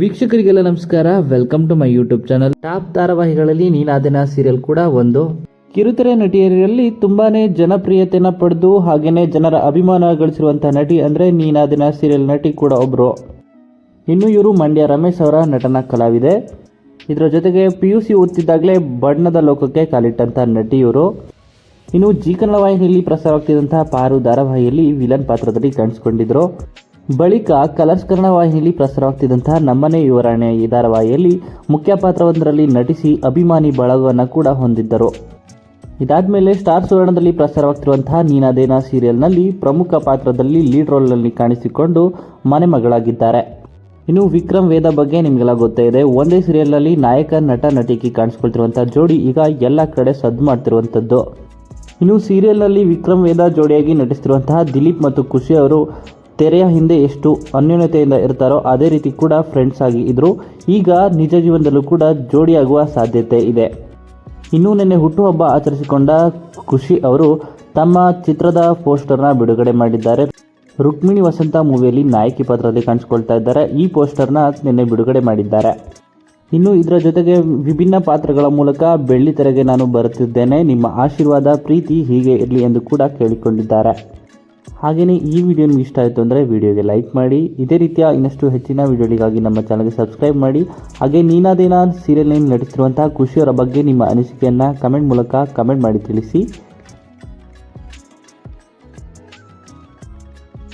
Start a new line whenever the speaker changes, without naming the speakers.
ವೀಕ್ಷಕರಿಗೆಲ್ಲ ನಮಸ್ಕಾರ. Welcome to my YouTube channel top ಧಾರಾವಾಹಿಗಳಲ್ಲಿ ನೀನಾದಿನ serial ಕೂಡ ಒಂದು. ಕಿರುತೆರೆ ನಟಿಯರಲ್ಲಿ ತುಂಬಾನೇ ಜನಪ್ರಿಯತೆನ ಪಡೆದು ಹಾಗೇನೆ ಜನರ ಅಭಿಮಾನ ಗಳಿಸಿರುವಂತಹ ನಟಿ ಅಂದ್ರೆ ನೀನಾದಿನ ಸೀರಿಯಲ್ ನಟಿ ಕೂಡ ಒಬ್ರು. ಇನ್ನು ಇವರು ಮಂಡ್ಯ ರಮೇಶ್ ಅವರ ನಟನ ಕಲಾವಿದೆ. ಇದರ ಜೊತೆಗೆ ಪಿ ಯು ಸಿ ಓದ್ತಿದ್ದಾಗಲೇ ಬಣ್ಣದ ಲೋಕಕ್ಕೆ ಕಾಲಿಟ್ಟಂತಹ ನಟಿ ಇವರು. ಇನ್ನು ಜಿ ಕನ್ನಡ ವಾಹಿನಿಯಲ್ಲಿ ಪ್ರಸಾರವಾಗ್ತಿದ್ದಂತಹ ಪಾರು ಧಾರಾವಾಹಿಯಲ್ಲಿ ವಿಲನ್ ಪಾತ್ರದಲ್ಲಿ ಕಾಣಿಸಿಕೊಂಡಿದ್ರು. ಬಳಿಕ ಕಲರ್ಸ್ ಕನ್ನಡ ವಾಹಿನಿಯಲ್ಲಿ ಪ್ರಸಾರವಾಗ್ತಿದ್ದಂತಹ ನಮ್ಮನೆ ವಿವರಣೆ ಈ ಧಾರಾವಾಹಿಯಲ್ಲಿ ಮುಖ್ಯ ಪಾತ್ರವೊಂದರಲ್ಲಿ ನಟಿಸಿ ಅಭಿಮಾನಿ ಬಳಗವನ್ನು ಕೂಡ ಹೊಂದಿದ್ದರು. ಇದಾದ ಮೇಲೆ ಸ್ಟಾರ್ ಸುವರ್ಣದಲ್ಲಿ ಪ್ರಸಾರವಾಗ್ತಿರುವಂತಹ ನೀನಾದೇನ ಸೀರಿಯಲ್ನಲ್ಲಿ ಪ್ರಮುಖ ಪಾತ್ರದಲ್ಲಿ ಲೀಡ್ ರೋಲ್ನಲ್ಲಿ ಕಾಣಿಸಿಕೊಂಡು ಮನೆ ಮಗಳಾಗಿದ್ದಾರೆ. ಇನ್ನು ವಿಕ್ರಮ್ ವೇದ ಬಗ್ಗೆ ನಿಮಗೆಲ್ಲ ಗೊತ್ತೇ ಇದೆ. ಒಂದೇ ಸೀರಿಯಲ್ನಲ್ಲಿ ನಾಯಕ, ನಟ, ನಟಿಕೆ ಕಾಣಿಸ್ಕೊಳ್ತಿರುವಂತಹ ಜೋಡಿ ಈಗ ಎಲ್ಲ ಕಡೆ ಸದ್ದು ಮಾಡ್ತಿರುವಂಥದ್ದು ಇನ್ನು ಸೀರಿಯಲ್ನಲ್ಲಿ ವಿಕ್ರಮ್ ವೇದ ಜೋಡಿಯಾಗಿ ನಟಿಸ್ತಿರುವಂತಹ ದಿಲೀಪ್ ಮತ್ತು ಖುಷಿ ಅವರು ತೆರೆಯ ಹಿಂದೆ ಎಷ್ಟು ಅನ್ಯೋನ್ಯತೆಯಿಂದ ಇರ್ತಾರೋ ಅದೇ ರೀತಿ ಕೂಡ ಫ್ರೆಂಡ್ಸ್ ಆಗಿ ಇದ್ರು. ಈಗ ನಿಜ ಜೀವನದಲ್ಲೂ ಕೂಡ ಜೋಡಿಯಾಗುವ ಸಾಧ್ಯತೆ ಇದೆ. ಇನ್ನು ನಿನ್ನೆ ಹುಟ್ಟುಹಬ್ಬ ಆಚರಿಸಿಕೊಂಡ ಖುಷಿ ಅವರು ತಮ್ಮ ಚಿತ್ರದ ಪೋಸ್ಟರ್ನ ಬಿಡುಗಡೆ ಮಾಡಿದ್ದಾರೆ. ರುಕ್ಮಿಣಿ ವಸಂತ ಮೂವಿಯಲ್ಲಿ ನಾಯಕಿ ಪಾತ್ರದಲ್ಲಿ ಕಾಣಿಸ್ಕೊಳ್ತಾ ಇದ್ದಾರೆ. ಈ ಪೋಸ್ಟರ್ನ ನಿನ್ನೆ ಬಿಡುಗಡೆ ಮಾಡಿದ್ದಾರೆ. ಇನ್ನು ಇದರ ಜೊತೆಗೆ ವಿಭಿನ್ನ ಪಾತ್ರಗಳ ಮೂಲಕ ಬೆಳ್ಳಿ ತೆರೆಗೆ ನಾನು ಬರುತ್ತಿದ್ದೇನೆ. ನಿಮ್ಮ ಆಶೀರ್ವಾದ, ಪ್ರೀತಿ ಹೀಗೆ ಇರಲಿ ಎಂದು ಕೂಡ ಕೇಳಿಕೊಂಡಿದ್ದಾರೆ. ಹಾಗೆಯೇ ಈ ವಿಡಿಯೋ ನಿಮ್ಗೆ ಇಷ್ಟ ಆಯಿತು ಅಂದರೆ ವಿಡಿಯೋಗೆ ಲೈಕ್ ಮಾಡಿ. ಇದೇ ರೀತಿಯ ಇನ್ನಷ್ಟು ಹೆಚ್ಚಿನ ವಿಡಿಯೋಗಳಿಗಾಗಿ ನಮ್ಮ ಚಾನಲ್ಗೆ ಸಬ್ಸ್ಕ್ರೈಬ್ ಮಾಡಿ. ಹಾಗೆ ನೀನಾದೇನ ಸೀರಿಯಲ್ನಲ್ಲಿ ನಟಿಸಿರುವಂತಹ ಖುಷಿಯವರ ಬಗ್ಗೆ ನಿಮ್ಮ ಅನಿಸಿಕೆಯನ್ನು ಕಮೆಂಟ್ ಮೂಲಕ ಕಮೆಂಟ್ ಮಾಡಿ ತಿಳಿಸಿ.